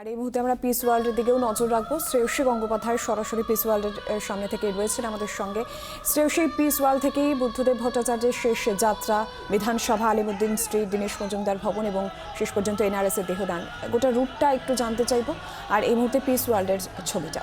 আর এই মুহূর্তে আমরা পিস ওয়ার্ল্ডের দিকেও নজর রাখব। শ্রেয়সী গঙ্গোপাধ্যায় সরাসরি পিস ওয়ার্ল্ডের সামনে থেকে রয়েছেন আমাদের সঙ্গে। শ্রেয়সী পিস ওয়ার্ল্ড থেকেই বুদ্ধদেব ভট্টাচার্যের শেষ যাত্রা, বিধানসভা, আলিমুদ্দিন স্ট্রিট, দীনেশ মজুমদার ভবন এবং শেষ পর্যন্ত এনআরএস এর দেহদান। গোটা রুটটা একটু জানতে চাইব। আর এই মুহূর্তে পিস ওয়ার্ল্ডের ছবিটা।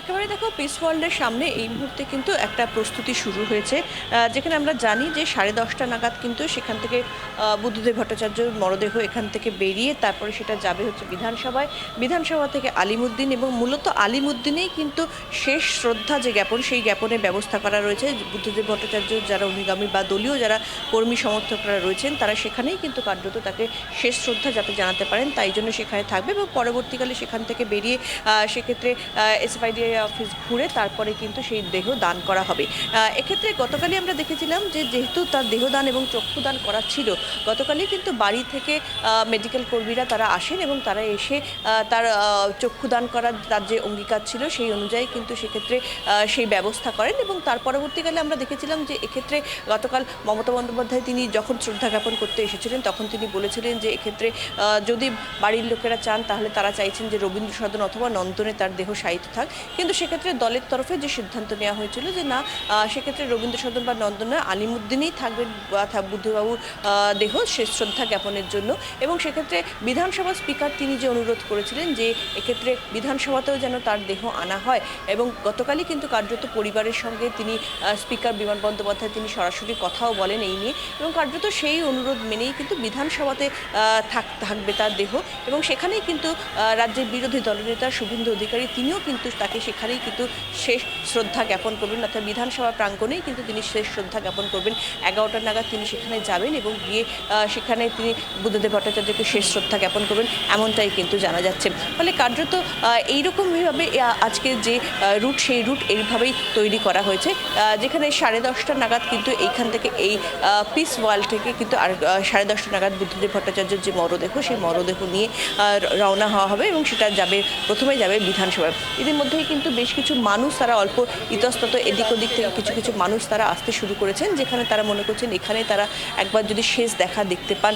একেবারে দেখো পিস ওয়ার্ল্ডের সামনে এই মুহূর্তে কিন্তু একটা প্রস্তুতি শুরু হয়েছে যেখানে আমরা জানি যে সাড়ে দশটা নাগাদ কিন্তু সেখান থেকে বুদ্ধদেব ভট্টাচার্যর মরদেহ এখান থেকে বেরিয়ে তারপরে সেটা যাবে হচ্ছে বিধানসভায়। বিধানসভা থেকে আলিমুদ্দিন এবং মূলত আলিমুদ্দিনেই কিন্তু শেষ শ্রদ্ধা যে জ্ঞাপন, সেই জ্ঞাপনের ব্যবস্থা করা রয়েছে। বুদ্ধদেব ভট্টাচার্য যারা অনুগামী বা দলীয় যারা কর্মী সমর্থকরা রয়েছেন, তারা সেখানেই কিন্তু কার্যত তাকে শেষ শ্রদ্ধা যাতে জানাতে পারেন। তাই জন্য সেখানে থাকবে এবং পরবর্তীকালে সেখান থেকে বেরিয়ে সেক্ষেত্রে এসএফআইডিআই অফিস ঘুরে তারপরে কিন্তু সেই দেহ দান করা হবে। এক্ষেত্রে গতকালই আমরা দেখেছিলাম যে যেহেতু তার দেহদান এবং চক্ষুদান করা ছিল, গতকালই কিন্তু বাড়ি থেকে মেডিকেল কর্মীরা তারা আসেন এবং তারা এসে তার চক্ষুদান করার তার যে অঙ্গীকার ছিল সেই অনুযায়ী কিন্তু সেক্ষেত্রে সেই ব্যবস্থা করেন এবং তার পরবর্তীকালে আমরা দেখেছিলাম যে এক্ষেত্রে গতকাল মমতা বন্দ্যোপাধ্যায় তিনি যখন শ্রদ্ধা জ্ঞাপন করতে এসেছিলেন তখন তিনি বলেছিলেন যে এক্ষেত্রে যদি বাড়ির লোকেরা চান তাহলে তারা চাইছেন যে রবীন্দ্র সদন অথবা নন্দনে তার দেহ শায়িত থাক। কিন্তু সেক্ষেত্রে দলের তরফে যে সিদ্ধান্ত নেওয়া হয়েছিল যে না সেক্ষেত্রে রবীন্দ্র সদন বা নন্দনে আলিমুদ্দিনেই থাকবেন বা বুদ্ধবাবুর দেহ শেষ শ্রদ্ধা জ্ঞাপনের জন্য। এবং সেক্ষেত্রে বিধানসভা স্পিকার তিনি যে অনুরোধ করেছিলেন যে এক্ষেত্রে বিধানসভাতেও যেন তার দেহ আনা হয় এবং গতকালই কিন্তু কার্যত পরিবারের সঙ্গে তিনি স্পিকার বিমান বন্দ্যোপাধ্যায় তিনি সরাসরি কথাও বলেন এই নিয়ে। এবং কার্যত সেই অনুরোধ মেনেই কিন্তু বিধানসভাতে থাক- থাকবে তার দেহ। এবং সেখানেই কিন্তু রাজ্যের বিরোধী দলনেতা শুভেন্দু অধিকারী তিনিও কিন্তু তাকে সেখানেই কিন্তু শেষ শ্রদ্ধা জ্ঞাপন করবেন। অর্থাৎ বিধানসভা প্রাঙ্গণেই কিন্তু তিনি শেষ শ্রদ্ধা জ্ঞাপন করবেন। এগারোটা নাগাদ তিনি সেখানে যাবেন এবং গিয়ে সেখানে তিনি বুদ্ধদেব ভট্টাচার্যকে শেষ শ্রদ্ধা জ্ঞাপন করবেন, এমনটাই কিন্তু জানা যাচ্ছে। ফলে কার্যত এইরকমভাবে আজকে যে রুট, সেই রুট এইভাবেই তৈরি করা হয়েছে। যেখানে সাড়ে দশটা নাগাদ কিন্তু এইখান থেকে এই পিস ওয়াল থেকে কিন্তু আর সাড়ে দশটা নাগাদ বুদ্ধদেব ভট্টাচার্যের যে মরদেহ, সেই মরদেহ নিয়ে রওনা হওয়া হবে এবং সেটা যাবে, প্রথমে যাবে বিধানসভায়। ইতিমধ্যেই কিন্তু বেশ কিছু মানুষ তারা অল্প ইতস্তত এদিক ওদিক থেকে কিছু কিছু মানুষ তারা আসতে শুরু করেছেন, যেখানে তারা মনে করছেন এখানে তারা একবার যদি শেষ দেখা দেখতে পান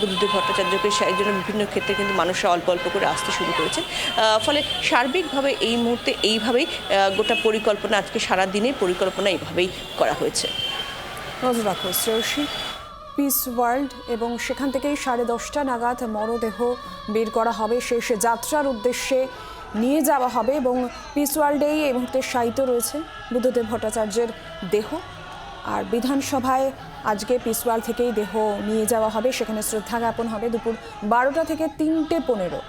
বুদ্ধদেব ভট্টাচার্যকে জন্য বিভিন্ন ক্ষেত্রে কিন্তু মানুষরা অল্প অল্প করে আসতে শুরু করেছেন। ফলে সার্বিকভাবে এই মুহূর্তে এইভাবেই গোটা পরিকল্পনা আজকে সারা দিনের পরিকল্পনা এইভাবেই করা হয়েছে। নজর রাখো শ্রেয়সী পিস ওয়ার্ল্ড এবং সেখান থেকেই সাড়ে দশটা নাগাদ মরদেহ বের করা হবে। শেষ যাত্রার উদ্দেশ্যে নিয়ে যাওয়া হবে এবং পিস এই মুহূর্তে সাহিত্য রয়েছে বুদ্ধদেব ভট্টাচার্যের দেহ। আর বিধানসভায় আজকে পিস ওয়ার্ল্ড থেকেই দেহ নিয়ে যাওয়া হবে। সেখানে শ্রদ্ধা জ্ঞাপন হবে দুপুর বারোটা থেকে তিনটে পনেরো।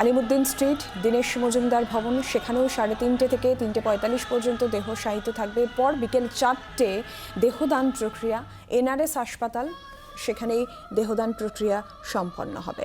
আলিমুদ্দিন স্ট্রিট, দীনেশ মজুমদার ভবন, সেখানেও সাড়ে তিনটে থেকে তিনটে পঁয়তাল্লিশ পর্যন্ত দেহ সাহিত্য থাকবে। পর বিকেল চারটে দেহদান প্রক্রিয়া, এনআরএস হাসপাতাল, সেখানেই দেহদান প্রক্রিয়া সম্পন্ন হবে।